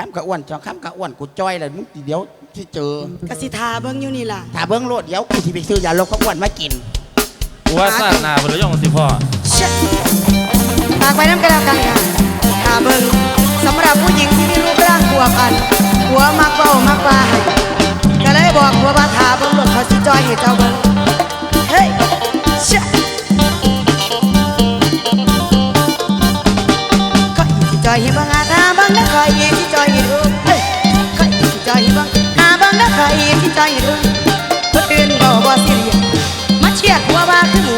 ข้ามกะอ้วนจองข้ามกะอ้วนกูจ้อยเลยมึงเดี๋ยวที่เจอ กสิทาเบิ่งอยู่นี่ล่ะ ถ้าเบิ้งโลดเดี๋ยวกูสิไปซื้อยาลดความอ้วนมากิน กูว่าซาดหนาบนรถยงสิพ่อเชะฝากไว้น้ำกระดากันค่ะทาเบิ่งสำหรับผู้หญิงที่มีรูปร่างกวบอัน หัวมักเบามักบาให้ก็เลยบอกหัวว่าทาเบิ่งหลดเขาสิจอยให้เจ้าเบิ่ง บิ่งอาทาบังนัก็อีสิจอยให้ดูเฮ้ยก็อีสิจอยบังอาบังนัก็อีสิจอยให้ดูคนอื่นบ่บ่สิเรียสมาเชียร์หัวว่าคือหมู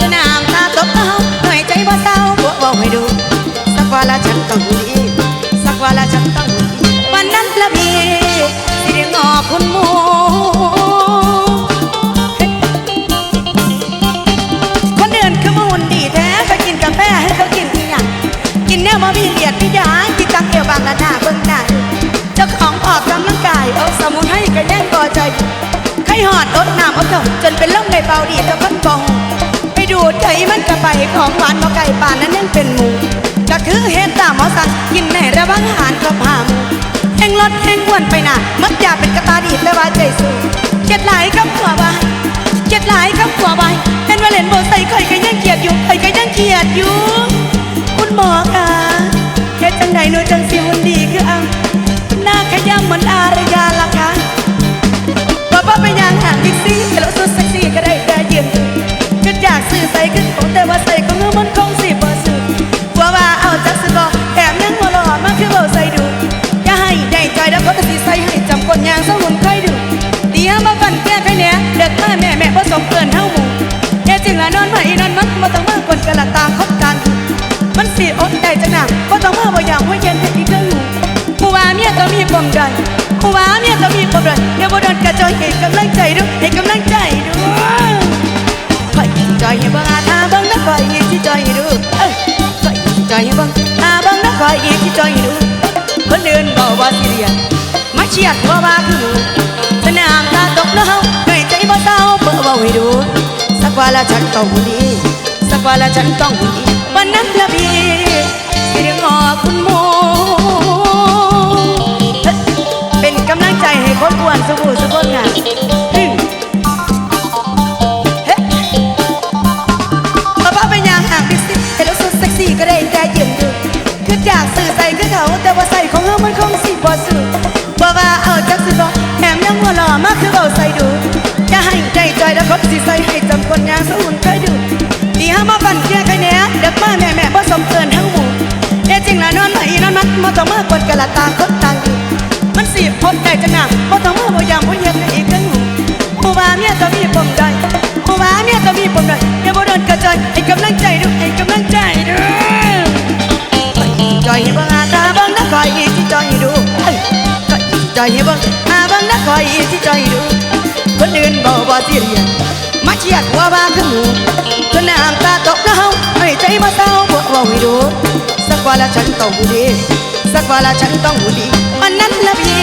จะน้ำตาตกเอาหน่อยใจว่าเศร้าบ่บ่ให้ดูสักวันละฉันต้องดี อใจใครหอดอดน้ำเอาเถอะจนเป็นล่มในเบาดีเจ้าคนบองไปดูดใจมันกระไปของหวานมาไก่ป่านนั้นยังเป็นหมูก็คือเฮ็ดตามหมอสั่งกินในระวังหารกับหามแห่งรถแห่งอ้วนไปหนามักอยากเป็นกระตาดีแต่ว่าใจสู้เจ็ดหลายคำขัวใบเจ็ดหลายคำขัวใบเป็นว่าเล่นโบใส่ข่อยก็ยังเกียดอยู่ข่อยก็ยังเกียดอยู่ คุณหมอคะเฮ็ดจังใดหนูจังสิหุ่นดีคือเอาหน้าขยำเหมือนอาร เกินเท่าหมูแค่จริงละนอนมาอีนอนมันมาต้องมากดกะละตาคบกัน มันสิอดได้จังหนักก็ต้องมาบ่อย่างว่าเย็นให้อีกเรื่องหนึ่ผู้ว่าเมียก็มีปมดันผู้ว่าเมียก็มีปมดันเดี๋ยวบ่โดนกระจอยให้กำลังใจดูให้กำลังใจดูคอยจอยให้เบิ่งอาทาเบิ่งนะคอยอีสิจอยให้ดูเอ้ยคอยสิจอยให้เบิ่งอาเบิ่งนะคอยอีสิจอยให้ดูคนอื่นบอกว่าสิเรียนมาเชียร์หัวว่าคือหมูสนามตาตกแล้วเฮาหน่อยใจบ่เศร้า ว้าให้ดู สักวันละฉันต้องหุ่นดี สักวันละฉันต้องหนดีวันนั้นละพี่สิได้งอคุณหมูเป็นกำลังใจให้คนอ้วนสุบูสุคนงานฮึ่มเฮ้มาป้าไปยางห่างดิสิเห็นแล้วสุดเซ็กซี่ก็ได้แต่ยืนอยู่คืออยากสื่อใส่คือเขาแต่ว่าใส่ของเฮามันคงสิบ่สื่อบ่ว่าเอาจักสิบ่แถมยังหัวหล่อมากคือเบาใส่ดูอย่าให้ ใจจอยแล้วเขาสิใส่ให้จำคนยางสมุนเคยดูดีห้ามาปั่นเกลียใครเนี้ยเด็กมาแม่แม่ผสมเกินทั้งหมู่เอจริงละนอนไหนนอนมัดมาต้องมากดกะละตาคนต่างอยู่มันสีพดใจจะหนักมาต้องมาบ่ยามบ่เย็นในอีกครั้งหมู่ผู้ว่าเมียต้องมีปมใจผู้ว่าเมียต้องมีปมใจอย่าบ่โดนกระจอยให้กำลังใจดูให้กำลังใจดูจอยให้บิ่งอาตาบิ่งนะคอยที่จอยให้ดูเอ้ยจอยให้บิ่งอาบิ่งนะคอยที่จอยให้ดู คนอื่นบ่บ่สิเรียนมาเชียร์หัวว่าคือหมูจนน้ำตาตกเฮาให้ใจมาเศร้าบวกว่าให้ดูสักว่าละฉันต้องหูดี สักว่าละฉันต้องหูดีมันนั้นละพี่